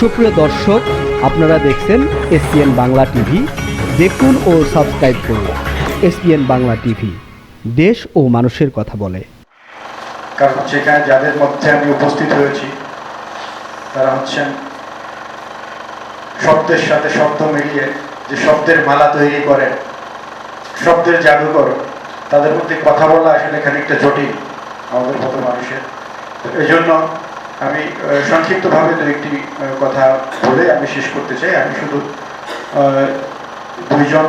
সুপ্রিয় দর্শক, আপনারা দেখছেন এসপিএন বাংলা টিভি। দেখুন ও সাবস্ক্রাইব করুন এসপিএন বাংলা টিভি। দেশ ও মানুষের কথা বলে। কারণ সেখানে যাদের মধ্যে আমি উপস্থিত হয়েছি, তারা হচ্ছেন শব্দের সাথে শব্দ মিলিয়ে যে শব্দের মালা তৈরি করেন, শব্দের জাদুকর তাদের মধ্যে কথা বলা আসলে খানিকটা জটিল আমাদের মতো মানুষের। এই জন্য আমি সংক্ষিপ্তভাবে দু একটি কথা বলে আমি শেষ করতে চাই। আমি শুধু দুইজন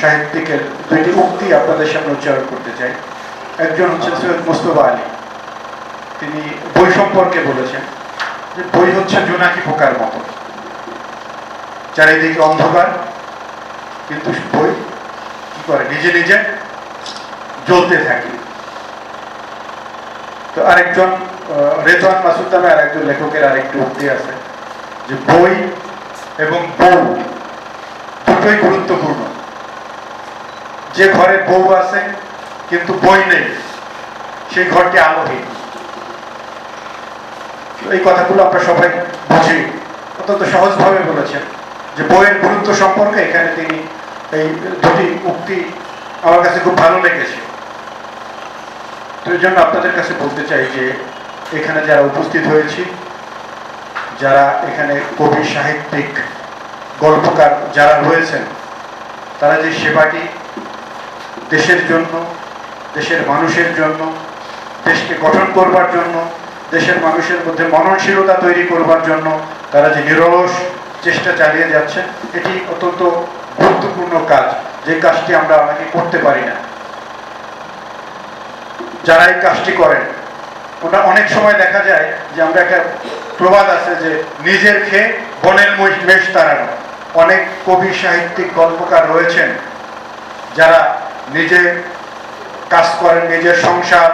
সাহিত্যিকের দুইটি উক্তি আপনাদের সামনে উচ্চারণ করতে চাই। একজন হচ্ছেন সৈয়দ মুস্তফা আলী। তিনি বই সম্পর্কে বলেছেন যে বই হচ্ছে জোনাকি পোকার মতো। চারিদিকে অন্ধকার কিন্তু বই কি করে? নিজে নিজে জ্বলতে থাকে। তো আরেকজন রেজওয়ান মাসুদ নামে আরেকজন লেখকের আরেকটি উক্তি আছে, যে বই এবং বউ দুটোই গুরুত্বপূর্ণ। যে ঘরে বউ আছে, কিন্তু বই নেই, সেই ঘরটি আলোহীন। এই কথাগুলো আমরা সবাই বুঝি। অত্যন্ত সহজভাবে বলেছেন যে বইয়ের গুরুত্ব সম্পর্কে এখানে তিনি এই দুটি উক্তি আমার কাছে খুব ভালো লেগেছে। তো এই জন্য আপনাদের কাছে বলতে চাই যে এখানে যারা উপস্থিত হয়েছি, যারা এখানে কবি, সাহিত্যিক, গল্পকার যারা রয়েছেন, তারা যে সেবাটি দেশের জন্য, দেশের মানুষের জন্য, দেশকে গঠন করবার জন্য, দেশের মানুষের মধ্যে মননশীলতা তৈরি করবার জন্য তারা যে নিরলস চেষ্টা চালিয়ে যাচ্ছেন, এটি অত্যন্ত গুরুত্বপূর্ণ কাজ। যে কাজটি আমরা অনেকে করতে পারি না। যারা এই কাজটি করেন ওটা অনেক সময় দেখা যায় যে আমরা একটা প্রবাদ আছে যে নিজের খেয়ে বনের মেষ তাড়ানো। অনেক কবি সাহিত্যিক গল্পকার রয়েছেন যারা নিজে কাজ করেন, নিজের সংসার,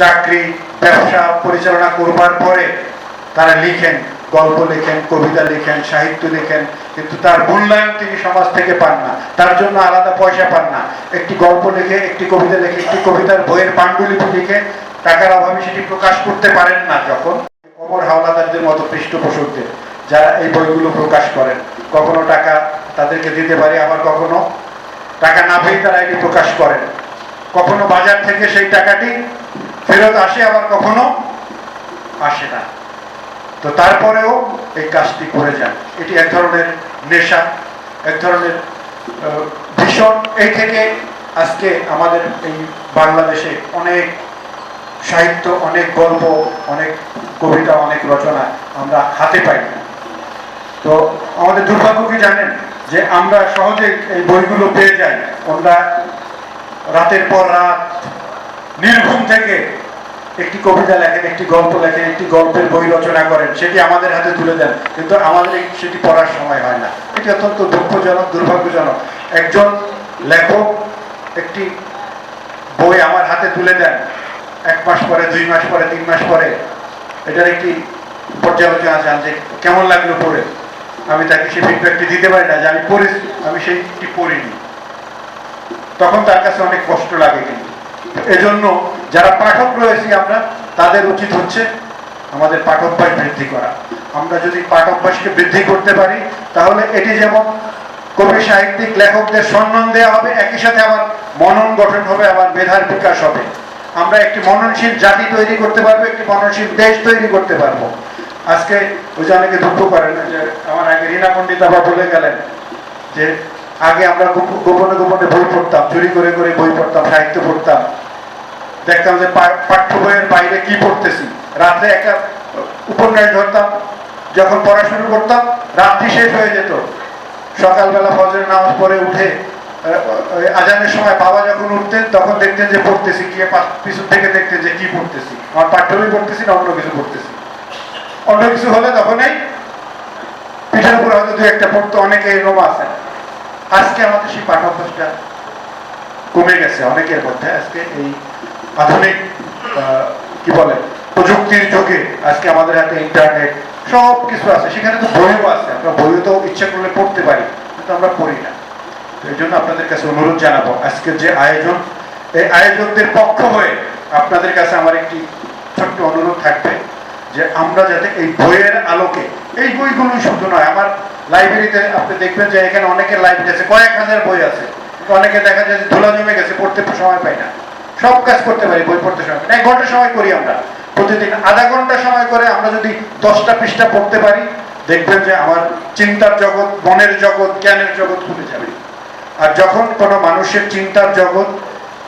চাকরি, ব্যবসা পরিচালনা করবার পরে তারা লিখেন, গল্প লেখেন, কবিতা লিখেন, সাহিত্য লিখেন, কিন্তু তার মূল্যায়ন তিনি সমাজ থেকে পান না। তার জন্য আলাদা পয়সা পান না। একটি গল্প লিখে, একটি কবিতা লিখে, একটি কবিতার বইয়ের পাণ্ডুলিপি লিখে টাকার অভাবে সেটি প্রকাশ করতে পারেন না যখন। অমর হাওলাদারদের মতো পৃষ্ঠপোষকদের যারা এই বইগুলো প্রকাশ করেন, কখনো টাকা তাদেরকে দিতে পারে, আবার কখনো টাকা না পেয়ে তারা এটি প্রকাশ করেন। কখনো বাজার থেকে সেই টাকাটি ফেরত আসে, আবার কখনো আসে না। তো তারপরেও এই কাজটি করে যান। এটি এক ধরনের নেশা, এক ধরনের ভীষণ। এই থেকে আজকে আমাদের এই বাংলাদেশে অনেক সাহিত্য অনেক গল্প, অনেক কবিতা, অনেক রচনা আমরা হাতে পাই। তো আমাদের দুর্ভাগ্য কি জানেন যে আমরা সহজে এই বইগুলো পেয়ে যাই। আমরা রাতের পর রাত নির্ঘুম থেকে একটি কবিতা লেখেন, একটি গল্প লেখেন, একটি গল্পের বই রচনা করেন, সেটি আমাদের হাতে তুলে দেন। কিন্তু আমাদের সেটি পড়ার সময় হয় না। এটি অত্যন্ত দুঃখজনক, দুর্ভাগ্যজনক। একজন লেখক একটি বই আমার হাতে তুলে দেন। এক মাস পরে, দুই মাস পরে, তিন মাস পরে, এটার একটি পর্যালোচনা চান যে কেমন লাগল পড়ে? আমি তাকে সেই ফিডব্যাকটি দিতে পারি না, যে আমি পড়েছি, আমি সেইটি পড়িনি। তখন তার কাছে অনেক কষ্ট লাগে কিন্তু। এজন্য যারা পাঠক রয়েছি আমরা, তাদের উচিত হচ্ছে আমাদের পাঠকবাস বৃদ্ধি করা। আমরা যদি পাঠকবাসকে বৃদ্ধি করতে পারি, তাহলে এটি যেমন কবি সাহিত্যিক লেখকদের সম্মান দেওয়া হবে, একই সাথে আবার মনন গঠন হবে, আবার মেধার বিকাশ হবে। আমরা একটি মননশীল জাতি তৈরি করতে পারব, একটি মননশীল দেশ তৈরি করতে পারব। আজকে ওই যে অনেকে দুঃখ করেন যে আমার আগে রীনা পণ্ডিত আবার বলে গেলেন যে, আগে আমরা গোপনে গোপনে বই পড়তাম, চুরি করে করে বই পড়তাম, সাহিত্য পড়তাম। দেখতাম যে পাঠ্য বইয়ের বাইরে কি পড়তেছি। রাত্রে একটা উপন্যাস ধরতাম, যখন পড়া শুরু করতাম, রাত্রি শেষ হয়ে যেত। সকালবেলা ফজরের নামাজ পড়ে উঠে আজানের সময় বাবা যখন উঠতেন, তখন দেখতেন যে পড়তেছি, গিয়ে পিছন থেকে দেখতেন যে কি পড়তেছি। আমার পাঠ্য বই পড়তেছি না, অন্য কিছু পড়তেছি। অন্য কিছু হলে তখনই পিঠের উপরে হয়তো দু একটা পড়তো, অনেকে এরকম আছে। আজকে আমাদের সেই পাঠ্যাভ্যাসটা কমে গেছে, অনেকের মধ্যে। আজকে এই আধুনিক কি বলে, প্রযুক্তির যুগে আজকে আমাদের হাতে ইন্টারনেট সব কিছু আছে। সেখানে তো বইও আছে, আমরা বইও তো ইচ্ছা করলে পড়তে পারি, কিন্তু আমরা পড়ি এই জন্য আপনাদের কাছে অনুরোধ জানাব, আজকের যে আয়োজন, এই আয়োজকদের পক্ষ হয়ে আপনাদের কাছে আমার একটি ছোট্ট অনুরোধ থাকবে যে আমরা যাতে এই বইয়ের আলোকে, এই বইগুলো শুধু নয়, আমার লাইব্রেরিতে আপনি দেখবেন যে এখানে লাইব্রেরি আছে, কয়েক হাজার বই আছে, অনেকে দেখা যায় যে ধুলা জমে গেছে, পড়তে সময় পাই না। সব কাজ করতে পারি, বই পড়তে সময় এক ঘণ্টা সময় করি আমরা। প্রতিদিন আধা ঘণ্টা সময় করে আমরা যদি দশটা পৃষ্ঠা পড়তে পারি, দেখবেন যে আমার চিন্তার জগৎ, মনের জগৎ, জ্ঞানের জগৎ খুলে যাবে। আর যখন কোনো মানুষের চিন্তার জগৎ,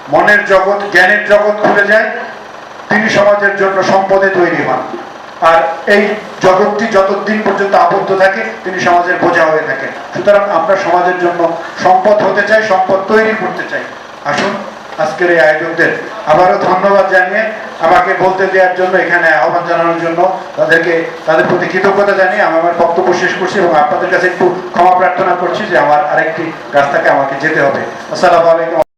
মনের জগৎ, জ্ঞানের জগৎ খুলে যায়, তিনি সমাজের জন্য সম্পদে তৈরি হন। আর এই জগৎটি যতদিন পর্যন্ত আবদ্ধ থাকে, তিনি সমাজের বোঝা হয়ে থাকেন। সুতরাং আমরা সমাজের জন্য সম্পদ হতে চাই, সম্পদ তৈরি করতে চাই। আসুন আজকের এই আয়োজকদের। আবারও ধন্যবাদ জানিয়ে আমাকে বলতে দেওয়ার জন্য, এখানে আহ্বান জানানোর জন্য তাদেরকে, তাদের প্রতি কৃতজ্ঞতা জানিয়ে আমি আমার বক্তব্য শেষ করছি এবং আপনাদের কাছে একটু ক্ষমা প্রার্থনা করছি যে আমার আরেকটি রাস্তাকে আমাকে যেতে হবে। আসসালামু আলাইকুম।